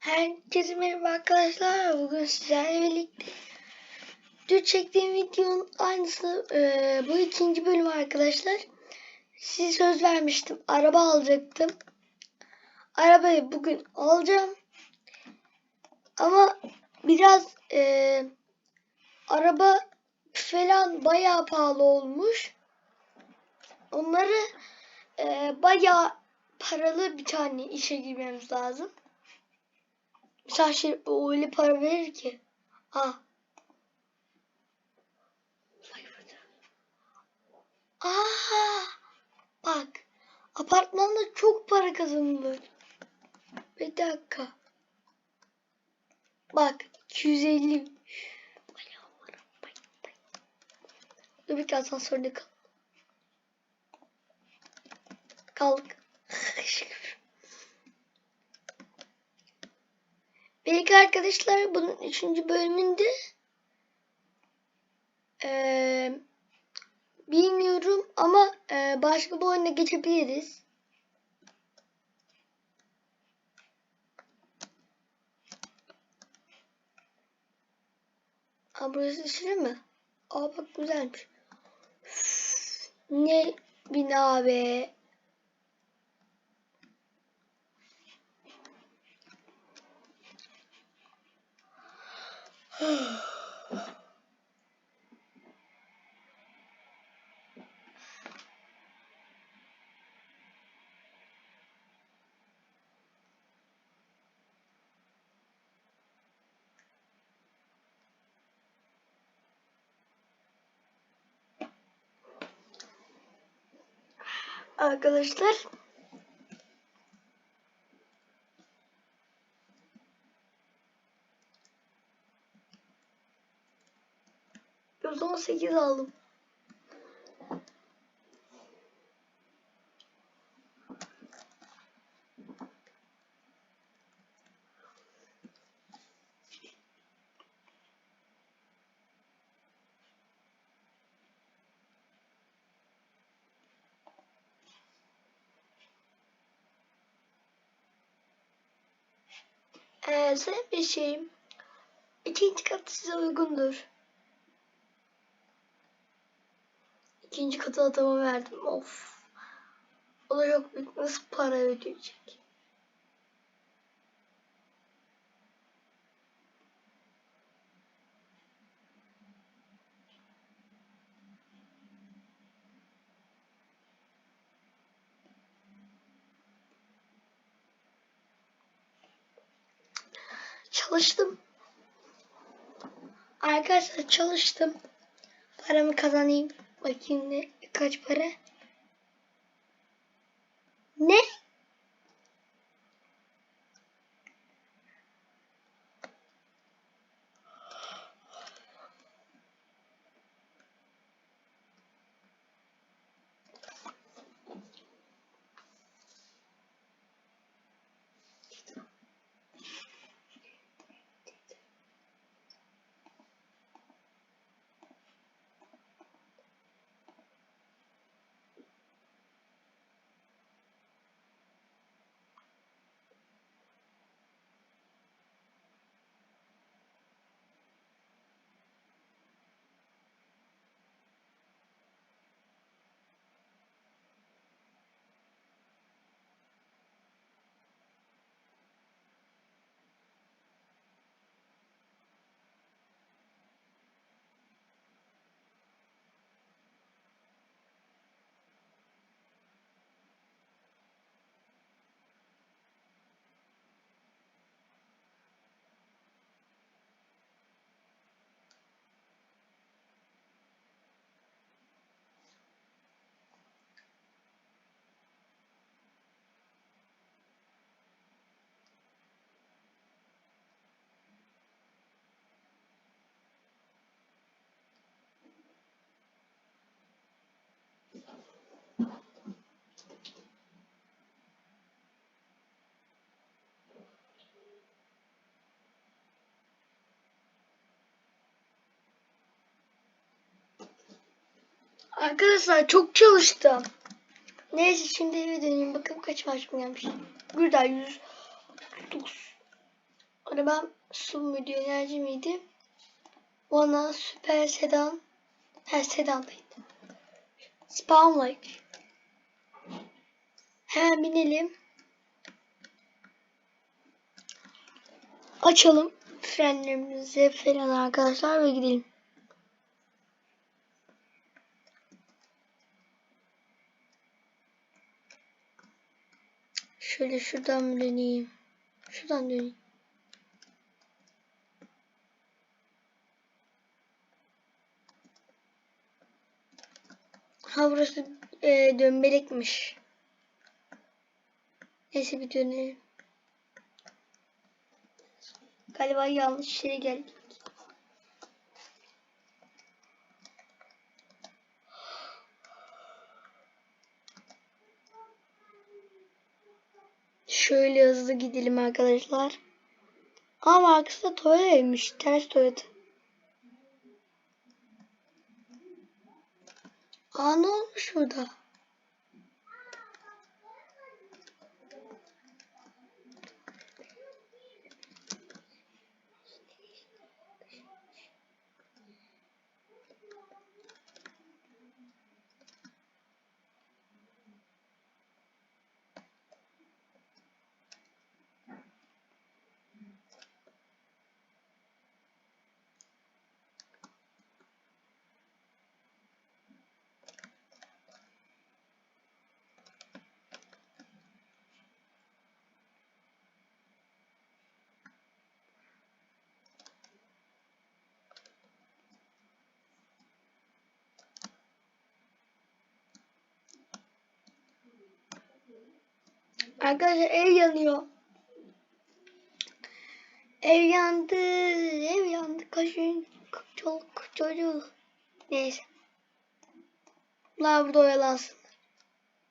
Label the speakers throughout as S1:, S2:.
S1: Herkese merhaba arkadaşlar. Bugün sizlerle birlikte dün çektiğim videonun aynısı eee, bu ikinci bölüm arkadaşlar. Size söz vermiştim. Araba alacaktım. Arabayı bugün alacağım. Ama biraz eee, araba falan bayağı pahalı olmuş. Onları eee bayağı paralı bir tane işe girmemiz lazım. Mesela şey, öyle para verir ki. Ha. Aa, bak. Apartmanda çok para kazanılır. Bir dakika. Bak 250. Bayağı var. Bay, bay. Dur bir asansörde kal. Kalk. Belki arkadaşlar bunun üçüncü bölümünde eee, bilmiyorum ama eee, başka bir oyuna geçebiliriz. Aa, burası dışarı mı? Aa bak güzelmiş. Üf, ne bina be. Arkadaşlar Yüz on sekiz aldım. Ee, sen bir şeyim. İkinci kat size uygundur. İkinci katı adama verdim. Of. O da yok. Nasıl para ödeyecek? Çalıştım. Arkadaşlar çalıştım. Paramı kazanayım. Bakayım ne kaç para. Ne? Arkadaşlar çok çalıştım. Neyse şimdi eve döneyim. Bakalım kaç maaşım gelmiş. Güzel 109. Arabam su muydu, enerji miydi? Bana süper sedan. Ha sedandaydı. Spawn like. Hemen binelim. Açalım frenlerimizi falan arkadaşlar ve gidelim. Şöyle şuradan döneyim. Şuradan döneyim. Ha burası e, dönbelekmiş. Neyse bir dönelim. Galiba yanlış yere geldik. Şöyle hızlı gidelim arkadaşlar. Ama arkasında Toyota'ymış. Ters Toyota. Aa ne olmuş burada? Arkadaşlar ev yanıyor. Ev yandı. Ev yandı. Kaçın. Çoluk çocuk. Neyse. Bunlar burada oyalansın.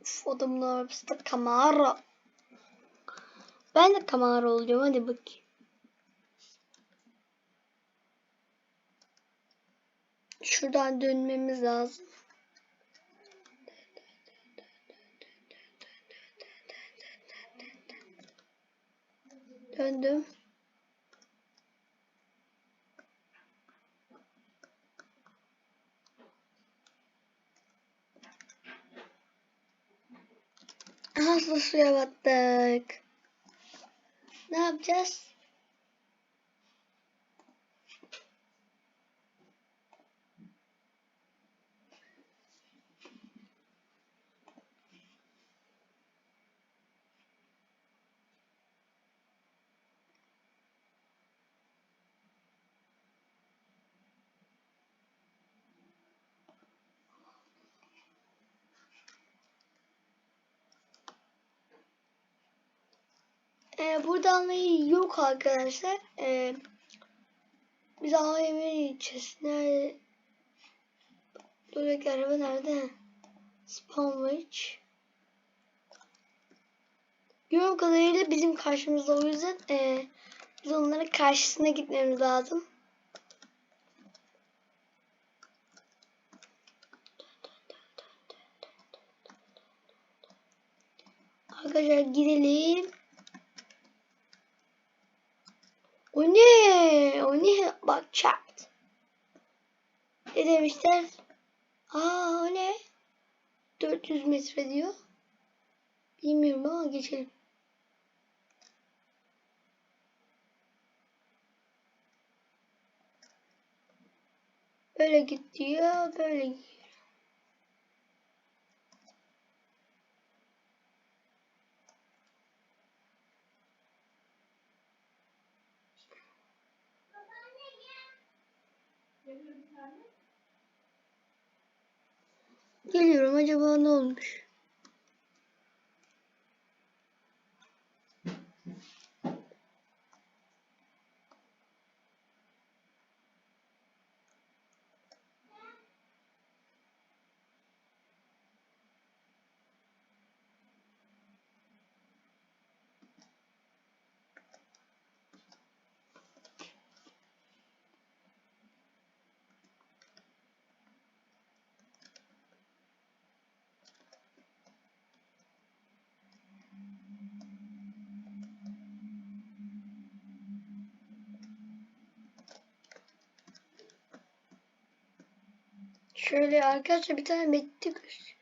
S1: Uf adamın arabası da Camaro. Ben de Camaro olacağım. Hadi bakayım. Şuradan dönmemiz lazım. Döndüm. Hızlı suya battık. Ne yapacağız? Ee, burada almayı yok arkadaşlar. Ee, biz AVM'ye gideceğiz. Nerede? Bekle araba nerede? Spawnwich. Gördüğüm kadarıyla bizim karşımızda o yüzden ee, biz onların karşısına gitmemiz lazım. Arkadaşlar gidelim. O ne? O ne? Bak çarptı. Ne demişler? Aa o ne? 400 metre diyor. Bilmiyorum ama geçelim. Böyle git diyor, böyle gidiyor. Geliyorum acaba ne olmuş? Şöyle arkadaşlar bir tane göster.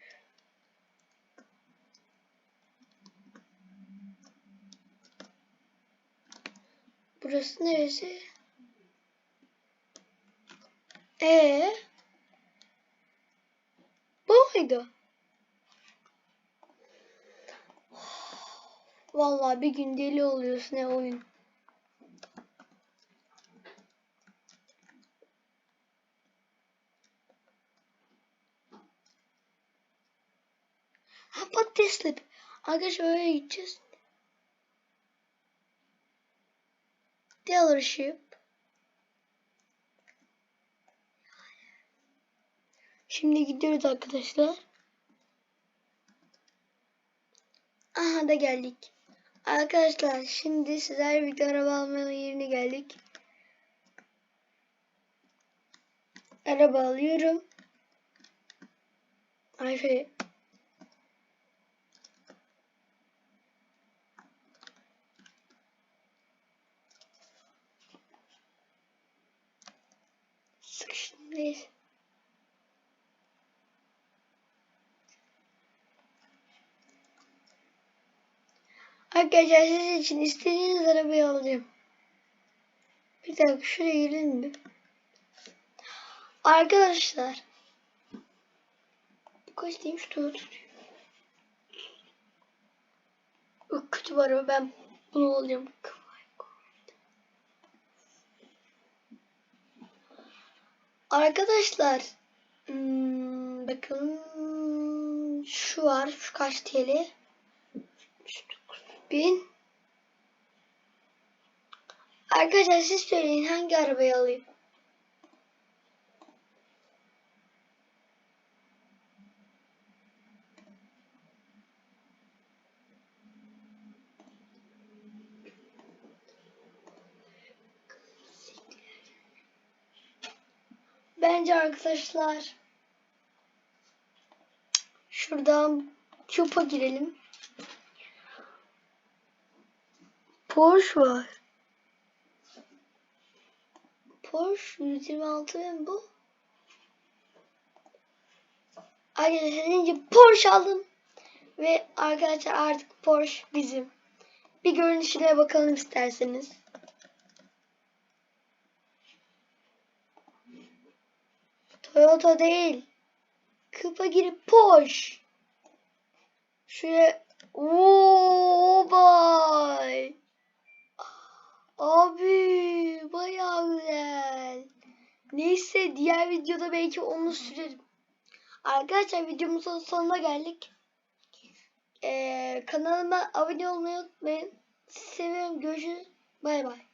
S1: Burası neresi? Ee? Bu muydu? Vallahi bir gün deli oluyorsun ne oyun. Ha patatesli. Arkadaşlar öyle gideceğiz. Dealership. Şimdi gidiyoruz arkadaşlar. Aha da geldik. Arkadaşlar şimdi sizler bir araba almanın yerine geldik. Araba alıyorum. Ay şey. Sıkıştım neyse. Arkadaşlar sizin için istediğiniz arabayı alacağım. Bir dakika şuraya girelim bir. Arkadaşlar. Bu kaç tutuyor. Yok kötü bir araba ben bunu alacağım. Arkadaşlar. Hmm, bakalım. Şu var. Şu kaç TL? Bin. Arkadaşlar siz söyleyin hangi arabayı alayım? Bence arkadaşlar şuradan çupa girelim. Porsche var. Porsche 126 bin bu. Arkadaşlar deyince Porsche aldım. Ve arkadaşlar artık Porsche bizim. Bir görünüşüne bakalım isterseniz. Toyota değil. Kıpa girip Porsche. Şuraya Oo bay. Abi bayağı güzel. Neyse diğer videoda belki onu sürerim. Arkadaşlar videomuzun sonuna geldik. Ee, kanalıma abone olmayı unutmayın. Seviyorum. Görüşürüz. Bay bay.